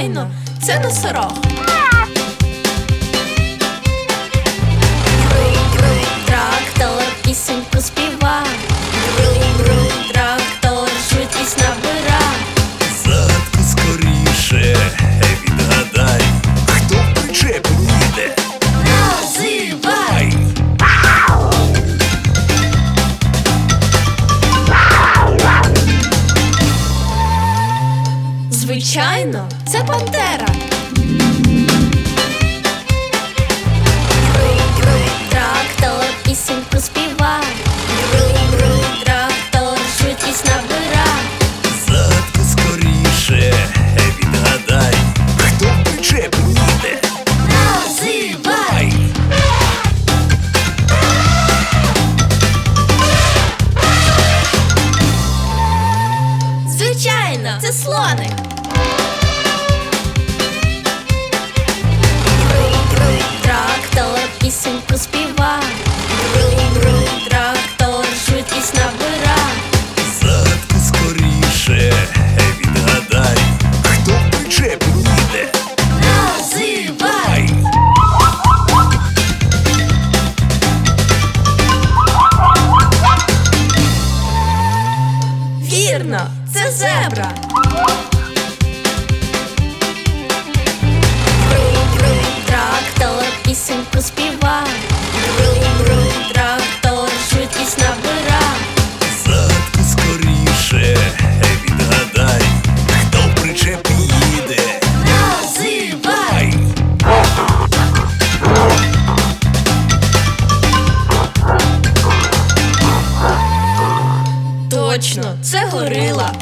звичайно, це носорог. Трактор, пісеньку співає Звичайно, це пантера. Трактор пісеньку співа. Трактор швидкість набира. Загадку скоріше відгадай, пече буде. Звичайно, це слоник. це зебра. Бру-бру, трактор, пісеньку трактор, швидкість набув. точно, це горила.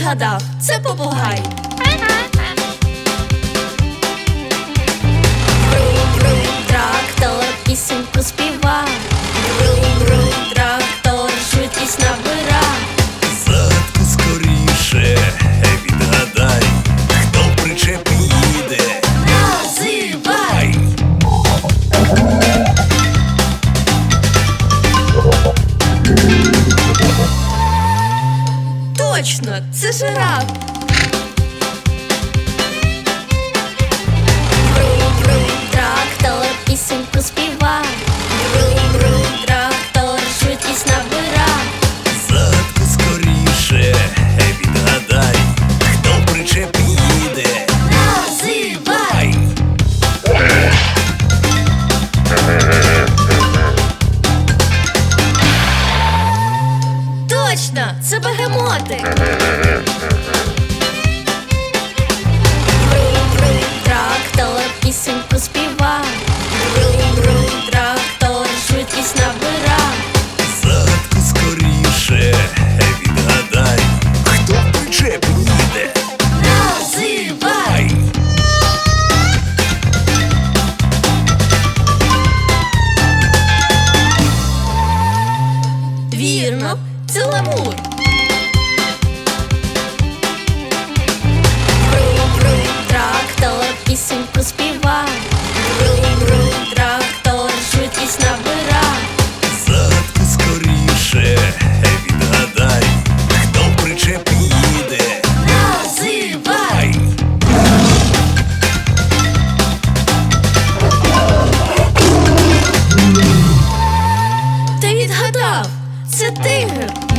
відгадав, це попугай. Брум-брум, трактор, пісеньку співа. Брум-брум, трактор, швидкість на Точно, це жираф. Трактор пісеньку співає бегемотик. Бру-бру, трактор, пісеньку співа. Бру-бру, трактор, швидкість набира. Загадку скоріше відгадай, хто причепить їде. Називай! Вірно, це. Yeah.